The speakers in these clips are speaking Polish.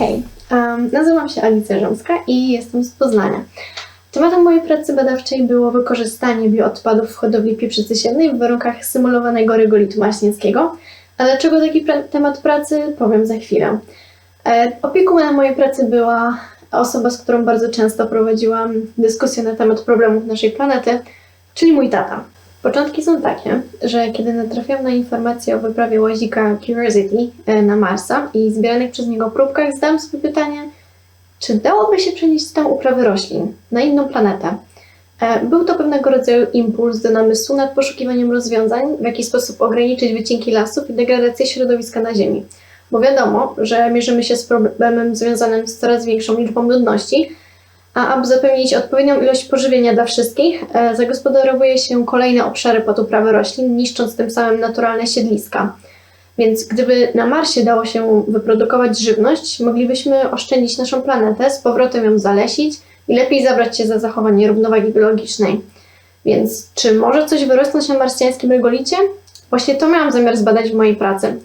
Hej, em, nazywam się Alicja Rzymska i jestem z Poznania. Tematem mojej pracy badawczej było wykorzystanie bioodpadów w hodowli pieprzycy siewnej w warunkach symulowanego regolitu maśnieckiego. A dlaczego taki pra- temat pracy, powiem za chwilę. E, opiekunem mojej pracy była osoba, z którą bardzo często prowadziłam dyskusję na temat problemów naszej planety, czyli mój tata. Początki są takie, że kiedy natrafiłam na informację o wyprawie łazika Curiosity e, na Marsa i zbieranych przez niego próbkach, zadałam sobie pytanie, czy dałoby się przenieść tam uprawy roślin na inną planetę? E, Był to pewnego rodzaju impuls do namysłu nad poszukiwaniem rozwiązań, w jaki sposób ograniczyć wycinki lasów i degradację środowiska na Ziemi. Bo wiadomo, że mierzymy się z problemem związanym z coraz większą liczbą ludności, a aby zapewnić odpowiednią ilość pożywienia dla wszystkich, e, zagospodarowuje się kolejne obszary pod uprawę roślin, niszcząc tym samym naturalne siedliska. Więc gdyby na Marsie dało się wyprodukować żywność, moglibyśmy oszczędzić naszą planetę, z powrotem ją zalesić i lepiej zabrać się za zachowanie równowagi biologicznej. Więc czy może coś wyrosnąć na marsjańskim regolicie? Właśnie to miałam zamiar zbadać w mojej pracy.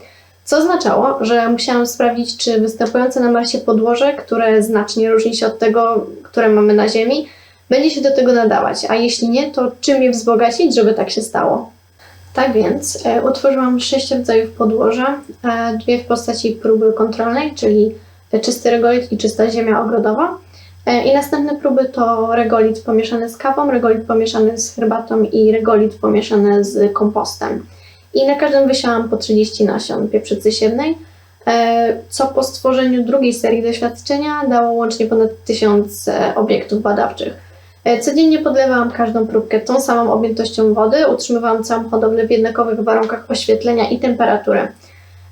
Co oznaczało, że musiałam sprawdzić, czy występujące na Marsie podłoże, które znacznie różni się od tego, które mamy na Ziemi, będzie się do tego nadawać, a jeśli nie, to czym je wzbogacić, żeby tak się stało. Tak więc e, utworzyłam sześć rodzajów podłoża, e, dwie w postaci próby kontrolnej, czyli czysty regolit i czysta ziemia ogrodowa. E, I następne próby to regolit pomieszany z kawą, regolit pomieszany z herbatą i regolit pomieszany z kompostem. I na każdym wysiałam po 30 nasion pieprzycy siewnej, e, co po stworzeniu drugiej serii doświadczenia dało łącznie ponad 1000 e, obiektów badawczych. E, Codziennie podlewałam każdą próbkę tą samą objętością wody, utrzymywałam całą hodowlę w jednakowych warunkach oświetlenia i temperatury.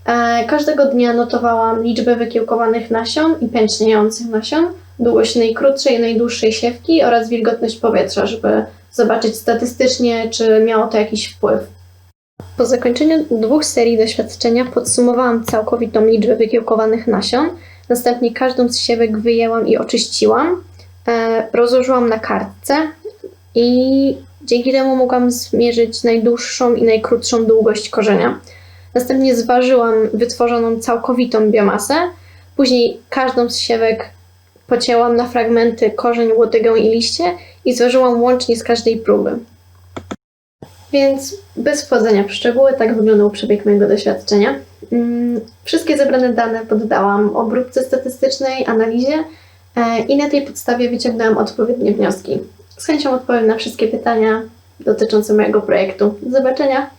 E, Każdego dnia notowałam liczbę wykiełkowanych nasion i pęczniejących nasion, długość najkrótszej i najdłuższej siewki oraz wilgotność powietrza, żeby zobaczyć statystycznie, czy miało to jakiś wpływ. Po zakończeniu dwóch serii doświadczenia podsumowałam całkowitą liczbę wykiełkowanych nasion, następnie każdą z siewek wyjęłam i oczyściłam, e, rozłożyłam na kartce i dzięki temu mogłam zmierzyć najdłuższą i najkrótszą długość korzenia. Następnie zważyłam wytworzoną całkowitą biomasę, później każdą z siewek pocięłam na fragmenty korzeń, łotygę i liście i zważyłam łącznie z każdej próby. Więc bez wchodzenia w szczegóły, tak wyglądał przebieg mojego doświadczenia. Mm, Wszystkie zebrane dane poddałam obróbce statystycznej, analizie e, i na tej podstawie wyciągnęłam odpowiednie wnioski. Z chęcią odpowiem na wszystkie pytania dotyczące mojego projektu. Do zobaczenia!